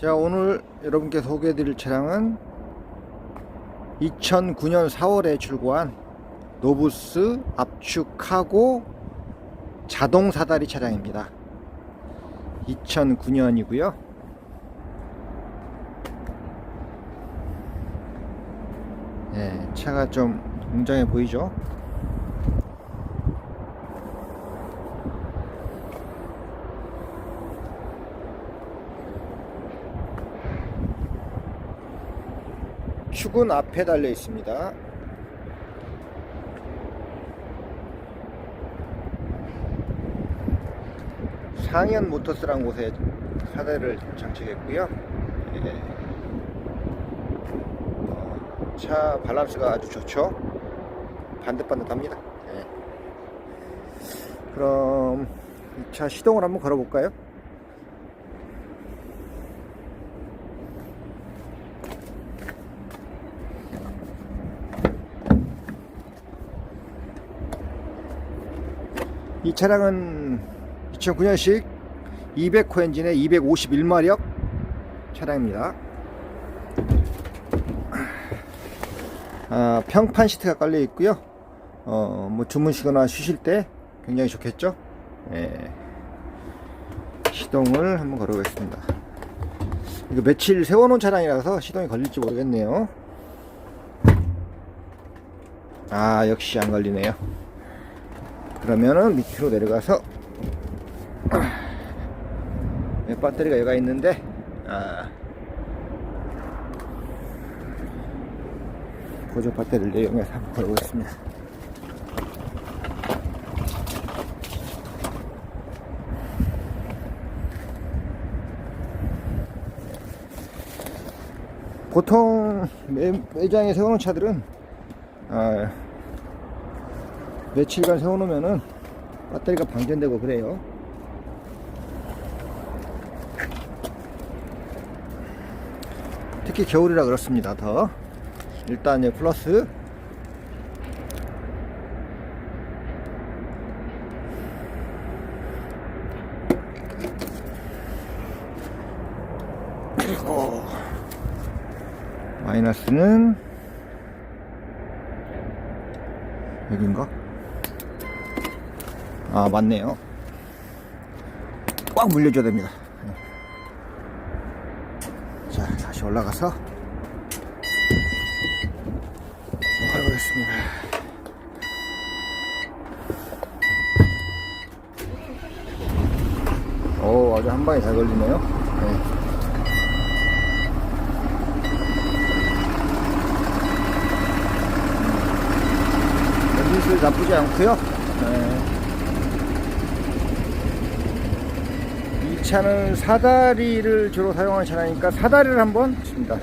제가 오늘 여러분께 소개해 드릴 차량은 2009년 4월에 출고한 노부스 압축 카고 자동 사다리 차량입니다. 2009년이고요. 예, 차가 좀 웅장해 보이죠? 축은 앞에 달려 있습니다. 상현 모터스라는 곳에 사대를 장착했고요. 예. 어, 차 밸런스가 아주 좋죠. 반듯반듯합니다. 예. 그럼 이 차 시동을 한번 걸어볼까요? 이 차량은 2009년식 200호 엔진의 251마력 차량입니다. 아, 평판 시트가 깔려 있고요. 어, 뭐 주무시거나 쉬실 때 굉장히 좋겠죠. 예. 시동을 한번 걸어보겠습니다. 이거 며칠 세워놓은 차량이라서 시동이 걸릴지 모르겠네요. 아, 역시 안 걸리네요. 그러면은 밑으로 내려가서 네, 배터리가 여기가 있는데 아, 보조 배터리를 이용해서 한번 걸어보겠습니다. 보통 매, 매장에 세워놓은 차들은 아, 며칠간 세워놓으면은 배터리가 방전되고 그래요. 특히 겨울이라 그렇습니다. 더 일단 이제 플러스 그리고 마이너스는 여긴가? 아 맞네요 꽉 물려줘야 됩니다 네. 자 다시 올라가서 걸어보겠습니다 오 아주 한 방에 잘 걸리네요 네. 연진술 나쁘지 않고요 네. 차는 사다리를 주로 사용하는 차량이니까 사다리를 한번 칩니다.